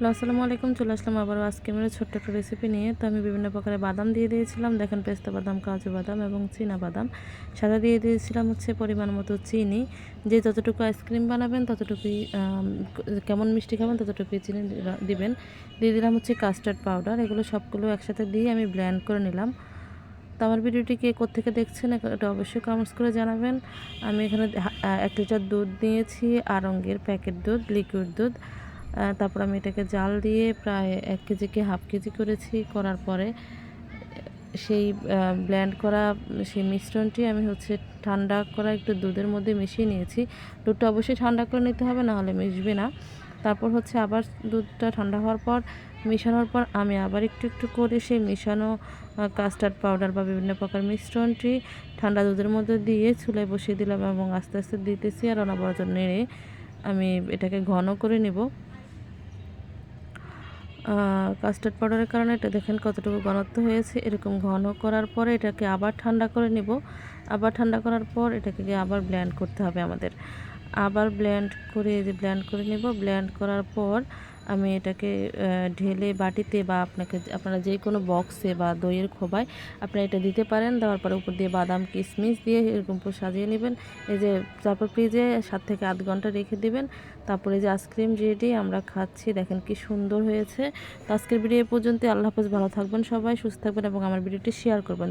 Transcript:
Hello, আসসালামু আলাইকুম, চলে আসলাম আবার আজকে আমার ছোট্ট একটা রেসিপি নিয়ে। তো আমি বিভিন্ন প্রকারের বাদাম দিয়ে দিয়েছিলাম। দেখেন, পেস্তা বাদাম, কাজু বাদাম এবং চীনা বাদাম। সাদা দিয়ে দিয়েছিলাম হচ্ছে পরিমাণ মতো চিনি। যে যতটুকু আইসক্রিম বানাবেন, ততটুকুই কেমন মিষ্টি খাবেন, ততটুকুই চিনি দিবেন। দিয়ে দিলাম হচ্ছে কাস্টার্ড পাউডার এগুলো সবগুলো একসাথে দিয়ে আমি ব্ল্যান্ড করে নিলাম। তো আমার ভিডিওটি কে কোথেকে দেখছেন, এটা অবশ্যই কমেন্টস করে জানাবেন। আমি এখানে এক লিটার দুধ নিয়েছি আরঙ্গের প্যাকেট দুধ লিকুইড দুধ। তারপর আমি এটাকে জাল দিয়ে প্রায় এক কেজিকে হাফ কেজি করেছি। করার পরে সেই ব্ল্যান্ড করা সেই মিশ্রণটি আমি হচ্ছে ঠান্ডা করা একটু দুধের মধ্যে মিশিয়ে নিয়েছি। দুধটা অবশ্যই ঠান্ডা করে নিতে হবে, না হলে মিশবে না। তারপর হচ্ছে আবার দুধটা ঠান্ডা হওয়ার পর, মেশানোর পর আমি আবার একটু একটু করে সেই মিশানো কাস্টার্ড পাউডার বা বিভিন্ন প্রকার মিশ্রণটি ঠান্ডা দুধের মধ্যে দিয়ে চুলায় বসিয়ে দিলাম এবং আস্তে আস্তে দিতেছি আর অনবরত নেড়ে আমি এটাকে ঘন করে নেব। কাস্টার্ড পাউডারের কারণে এটা দেখেন কতটুকু ঘনত্ব হয়েছে। এরকম ঘন করার পরে এটাকে আবার ঠান্ডা করে নেব। আবার ঠান্ডা করার পর এটাকে আবার ব্ল্যান্ড করতে হবে আমাদের। আবার ব্লেন্ড করে ব্লেন্ড করে নেব। ব্লেন্ড করার পর আমি এটাকে ঢেলে বাটিতে বা আপনাকে আপনারা যে কোনো বক্সে বা দইয়ের খোবায় আপনারা এটা দিতে পারেন। দেওয়ার পরে উপর দিয়ে বাদাম, কিশমিশ দিয়ে এরকম সাজিয়ে নেবেন। এই যে, তারপর ফ্রিজে সাত থেকে আধ ঘণ্টা রেখে দিবেন। তারপরে যে আইসক্রিম যেটি আমরা খাচ্ছি, দেখেন কি সুন্দর হয়েছে। আজকের ভিডিও পর্যন্ত আল্লাহ হাফেজ। ভালো থাকবেন সবাই, সুস্থ থাকবেন এবং আমার ভিডিওটি শেয়ার করবেন।